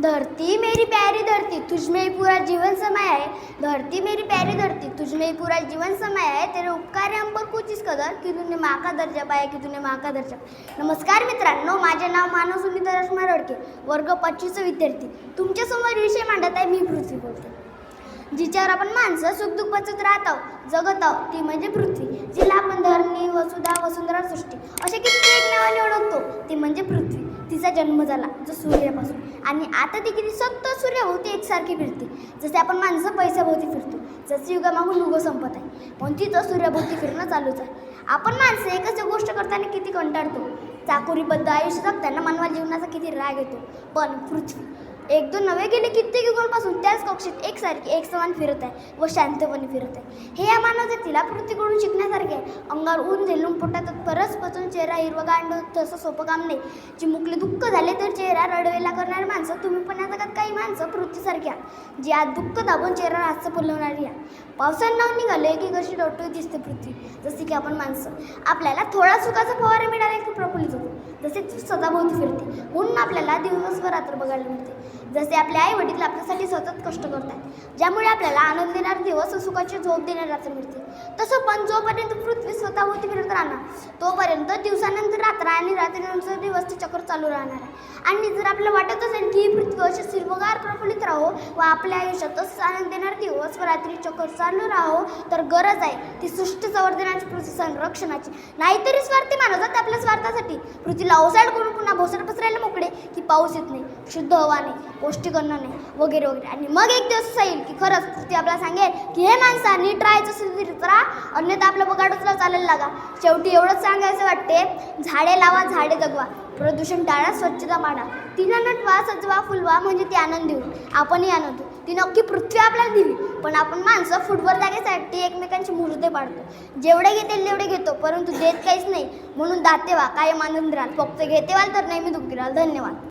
धरती मेरी प्यारी धरती तुझमें ही पूरा जीवन समाया है। धरती मेरी प्यारी धरती तुझमें ही पूरा जीवन समाया है। तेरे उपकार हम पर कुछ इस कदर की तूने माँ का दर्जा पाया की तूने माँ का दर्जा पाया. नमस्कार मित्रांनो माझे नाव मानव सुनीता रश्मा रडके वर्ग पच्चीस विद्यार्थी. तुमच्यासमोर विषय मांडत आहे मी पृथ्वी बोलते. जिच्यावर आपण माणसं सुखदुःख पचत राहत आहोत जगत आहोत ती म्हणजे पृथ्वी जिला आपण धरणी वसुधा वसुंधरा सृष्टी असे किती एक नावाने ओळखतो ती म्हणजे पृथ्वी. तिचा जन्म झाला जो सूर्यापासून. आणि आता ती किती सत्तर सूर्याभोवती एकसारखी फिरते. जसे आपण माणसं पैशाभोवती फिरतो जसे युगामागून युग संपत आहे. पण तिचं सूर्याभोवती फिरणं चालूच आहे. आपण माणसं एकच गोष्ट करताना किती कंटाळतो. चाकोरीबद्ध आयुष्य जगताना मानवा जीवनाचा किती राग येतो. पण पृथ्वी एक दोन नवे गेले कित्येक युगांपासून त्याच कक्षेत एकसारखी एक समान फिरत आहे व शांतपणे फिरत. आहे हे या मानव जातीला पृथ्वीकडून शिकण्यासारखे आहे. अंगावर ऊन झेलून पोटात परस पचून चेहरा हिरवा गांड तसं सोपं काम नाही. चिमुकले दुःख झाले तर चेहरा रडवेला करणारी माणसं तुम्ही पण या जगात काही माणसं पृथ्वीसारखी आहात जी आज दुःख दाबून चेहरा हास्य फुलवणारी आहे पावसानं नाव निघाले की कशी डोटू दिसते पृथ्वी जसे की आपण माणसं. आपल्याला थोडा सुखाचा फवारा मिळाला की प्रफुल्लित होतो. जसे ती सदाभोवती फिरते म्हणून आपल्याला दिवसभर रात्र बघायला मिळते. जसे आपले आई वडील आपल्यासाठी सतत कष्ट करतात. ज्यामुळे आपल्याला आनंद देणारे दिवस सुखाची झोप देणारी रात्र मिळते. तसं पण जोपर्यंत पृथ्वी स्वतःभोवती फिरत राहणार तोपर्यंत दिवसानंतर रात्र आणि रात्रीनंतर दिवसचे चक्र चालू राहणार आहे. आणि जर आपल्याला वाटत असेल की ही पृथ्वी अशी हिरवगार प्रफुल्लित राहो व आपल्या आयुष्यात तसंच आनंद देणारे दिवस व रात्री चक्र चालू राहो तर गरज आहे ती सृष्टी संवर्धनाची पृथ्वी संरक्षणाची. नाहीतरी स्वार्थी मानवतात आपल्या स्वार्थासाठी. पृथ्वीला ओसाड करून पुन्हा भोसड पसरायला मोकळे पाऊस येत नाही शुद्ध हवा नाही पौष्टिक अन्न नाही वगैरे वगैरे. आणि मग एक दिवस असं येईल की खरंच ती आपल्याला सांगेल की हे माणसा नीट राहायचं असेल तर राहा अन्यथा आपलं बगाडूचला चालायला लागा. शेवटी एवढंच सांगायचं वाटते झाडे लावा झाडे जगवा. प्रदूषण टाळा स्वच्छता पाडा तिनं नटवा सजवा फुलवा म्हणजे ती आनंद देऊ आपणही आनंद ती नक्की पृथ्वी आपल्याला दिली पण आपण माणसं फुटबॉल जागेसाठी एकमेकांची मुहूर्ते पाडतो. जेवढे घेतील तेवढे घेतो. परंतु देत काहीच नाही. म्हणून दातेवा काय कायम आनंद राहाल फक्त घेतेवाल तर नेहमी दुःखी राहाल. धन्यवाद.